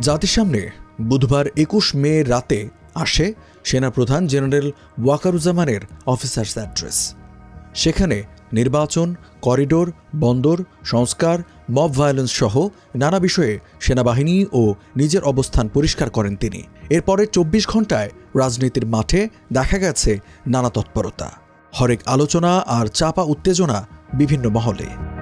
জাতির সামনে বুধবার একুশ মে রাতে আসে সেনাপ্রধান জেনারেল ওয়াকারুজ্জামানের অফিসার্স অ্যাড্রেস। সেখানে নির্বাচন, করিডোর, বন্দর, সংস্কার, মব ভায়োলেন্স সহ নানা বিষয়ে সেনাবাহিনী ও নিজের অবস্থান পরিষ্কার করেন তিনি। এরপরে চব্বিশ ঘন্টায় রাজনীতির মাঠে দেখা গেছে নানা তৎপরতা। হরেক আলোচনা আর চাপা উত্তেজনা বিভিন্ন মহলে।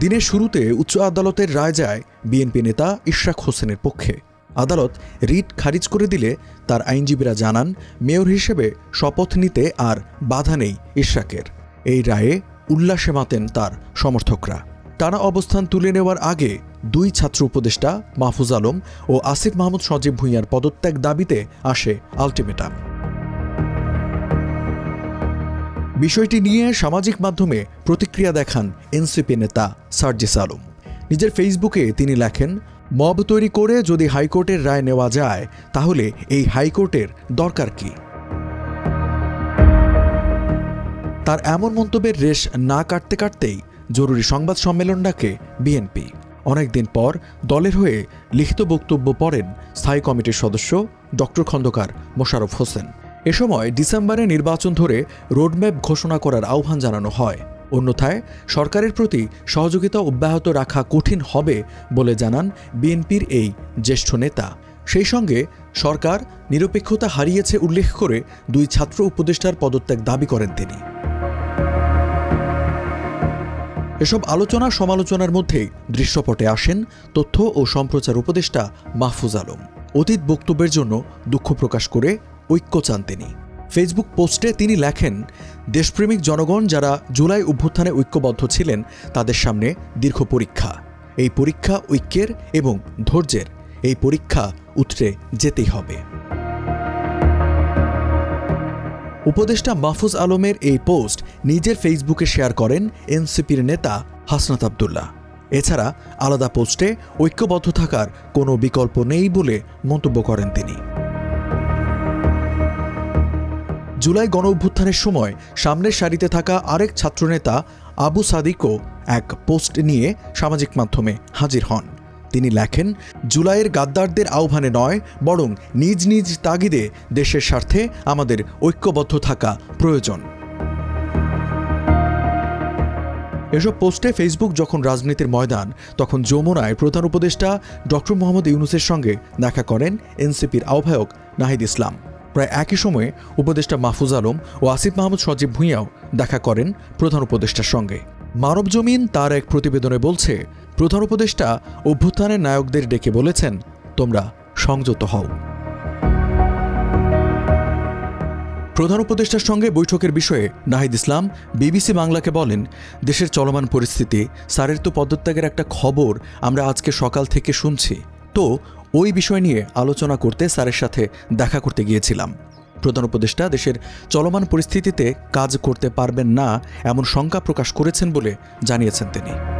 দিনের শুরুতে উচ্চ আদালতের রায় যায় বিএনপি নেতা ইশরাক হোসেনের পক্ষে। আদালত রিট খারিজ করে দিলে তার আইনজীবীরা জানান, মেয়র হিসেবে শপথ নিতে আর বাধা নেই ইশরাকের। এই রায়ে উল্লাসে মাতেন তার সমর্থকরা। টানা অবস্থান তুলে নেওয়ার আগে দুই ছাত্র উপদেষ্টা মাহফুজ আলম ও আসিফ মাহমুদ সজীব ভূঁইয়ার পদত্যাগ দাবিতে আসে আলটিমেটাম। বিষয়টি নিয়ে সামাজিক মাধ্যমে প্রতিক্রিয়া দেখান এনসিপি নেতা সার্জিস আলম। নিজের ফেসবুকে তিনি লেখেন, মব তৈরি করে যদি হাইকোর্টের রায় নেওয়া যায়, তাহলে এই হাইকোর্টের দরকার কি? তার এমন মন্তব্যের রেশ না কাটতে কাটতেই জরুরি সংবাদ সম্মেলন ডাকে বিএনপি। অনেকদিন পর দলের হয়ে লিখিত বক্তব্য পড়েন স্থায়ী কমিটির সদস্য ডক্টর খন্দকার মোশাররফ হোসেন। এ সময় ডিসেম্বরে নির্বাচন ধরে রোডম্যাপ ঘোষণা করার আহ্বান জানানো হয়। অন্যথায় সরকারের প্রতি সহযোগিতা অব্যাহত রাখা কঠিন হবে বলে জানান বিএনপির এই জ্যেষ্ঠ নেতা। সেই সঙ্গে সরকার নিরপেক্ষতা হারিয়েছে উল্লেখ করে দুই ছাত্র উপদেষ্টার পদত্যাগ দাবি করেন তিনি। এসব আলোচনা সমালোচনার মধ্যেই দৃশ্যপটে আসেন তথ্য ও সম্প্রচার উপদেষ্টা মাহফুজ আলম। অতীত বক্তব্যের জন্য দুঃখ প্রকাশ করে ঐক্য চান তিনি। ফেসবুক পোস্টে তিনি লেখেন, দেশপ্রেমিক জনগণ যারা জুলাই অভ্যুত্থানে ঐক্যবদ্ধ ছিলেন, তাদের সামনে দীর্ঘ পরীক্ষা। এই পরীক্ষা ঐক্যের এবং ধৈর্যের। এই পরীক্ষা উতরে যেতেই হবে। উপদেষ্টা মাহফুজ আলমের এই পোস্ট নিজের ফেসবুকে শেয়ার করেন এনসিপির নেতা হাসনাত আবদুল্লাহ। এছাড়া আলাদা পোস্টে ঐক্যবদ্ধ থাকার কোনো বিকল্প নেই বলে মন্তব্য করেন তিনি। জুলাই গণ অভ্যুত্থানের সময় সামনের সারিতে থাকা আরেক ছাত্রনেতা আবু সাদিকও এক পোস্ট নিয়ে সামাজিক মাধ্যমে হাজির হন। তিনি লেখেন, জুলাইয়ের গাদ্দারদের আহ্বানে নয়, বরং নিজ নিজ তাগিদে দেশের স্বার্থে আমাদের ঐক্যবদ্ধ থাকা প্রয়োজন। এসব পোস্টে ফেসবুক যখন রাজনীতির ময়দান, তখন যমুনায় প্রধান উপদেষ্টা ডক্টর মোহাম্মদ ইউনুসের সঙ্গে দেখা করেন এনসিপির আহ্বায়ক নাহিদ ইসলাম। প্রায় একই সময়ে উপদেষ্টা মাহফুজ আলম ও আসিফ মাহমুদ সজীব ভূঁইয়াও দেখা করেন প্রধান উপদেষ্টার সঙ্গে। মানব জমিন তার এক প্রতিবেদনে বলছে, প্রধান উপদেষ্টা অভ্যুত্থানের নায়কদের ডেকে বলেছেন, তোমরা সংযত হও। প্রধান উপদেষ্টার সঙ্গে বৈঠকের বিষয়ে নাহিদ ইসলাম বিবিসি বাংলাকে বলেন, দেশের চলমান পরিস্থিতি, স্যারের তো পদত্যাগের একটা খবর আমরা আজকে সকাল থেকে শুনছি। তো ওই বিষয় নিয়ে আলোচনা করতে স্যারের সাথে দেখা করতে গিয়েছিলাম। প্রধান উপদেষ্টা দেশের চলমান পরিস্থিতিতে কাজ করতে পারবেন না এমন শঙ্কা প্রকাশ করেছেন বলে জানিয়েছেন তিনি।